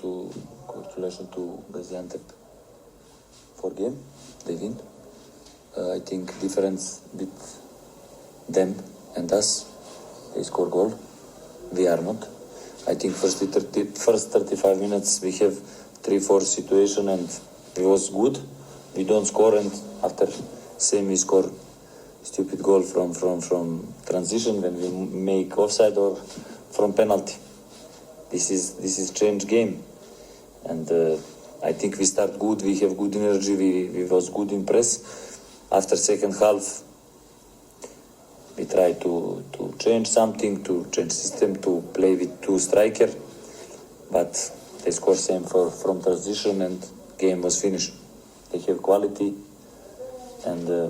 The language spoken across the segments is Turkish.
To congratulations to Gaziantep for game. They win. Uh, I think difference with them and us. They score goal. We are not. I think first 30, first 35 minutes we have three four situation and it was good. We don't score and after same we score stupid goal from from from transition when we make offside or from penalty. This is this is change game. And uh, i think we start good we have good energy we, we was good in press. After second half we try to to change something to change system to play with two striker. But they score same for from transition and game was finished. They have quality and uh,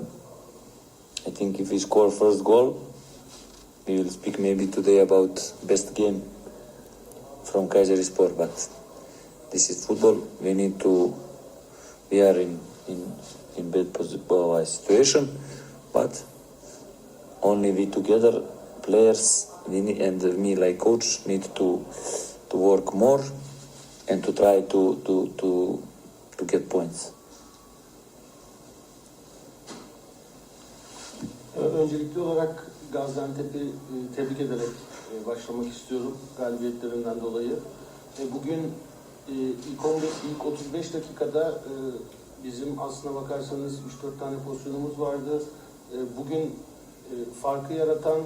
i think if we score first goal we will speak maybe today about best game from Kayserispor, but this is football. We need to. We are in in in bad posi- uh, situation, but only we together, players, we need, and me like coach need to to work more and to try to to to to get points. Öncelikli olarak Gaziantep'i e, tebrik ederek e, başlamak istiyorum galibiyetlerinden dolayı. E, Bugün ilk 15, ilk 35 dakikada bizim aslına bakarsanız 3-4 tane pozisyonumuz vardı. Bugün farkı yaratan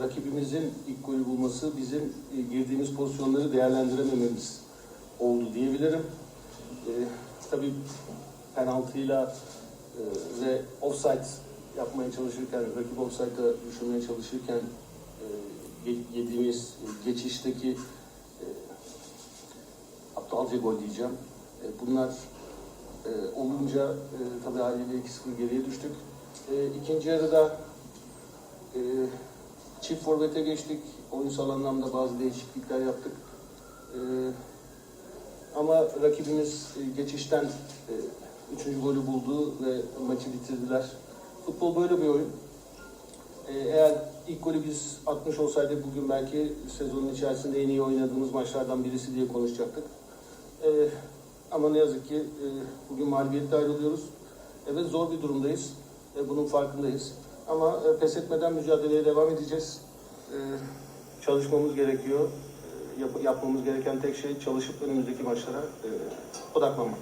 rakibimizin ilk golü bulması bizim girdiğimiz pozisyonları değerlendiremememiz oldu diyebilirim. Tabii penaltıyla ve offside yapmaya çalışırken, rakip offside'a düşürmeye çalışırken e, ye- yediğimiz e, geçişteki e, aptalca gol diyeceğim. E, bunlar e, olunca e, tabii haliyle 2-0 geriye düştük. E, ikinci yarıda e, çift forvete geçtik. Oyunsal anlamda bazı değişiklikler yaptık. E, ama rakibimiz e, geçişten e, üçüncü golü buldu ve maçı bitirdiler. Futbol böyle bir oyun. E, Eğer ilk golü biz atmış olsaydık bugün belki sezonun içerisinde en iyi oynadığımız maçlardan birisi diye konuşacaktık. E, Ama ne yazık ki e, bugün mağlubiyetle ayrılıyoruz. Evet zor bir durumdayız. E, Bunun farkındayız. Ama e, pes etmeden mücadeleye devam edeceğiz. E, Çalışmamız gerekiyor. Yap- Yapmamız gereken tek şey çalışıp önümüzdeki maçlara e, odaklanmak.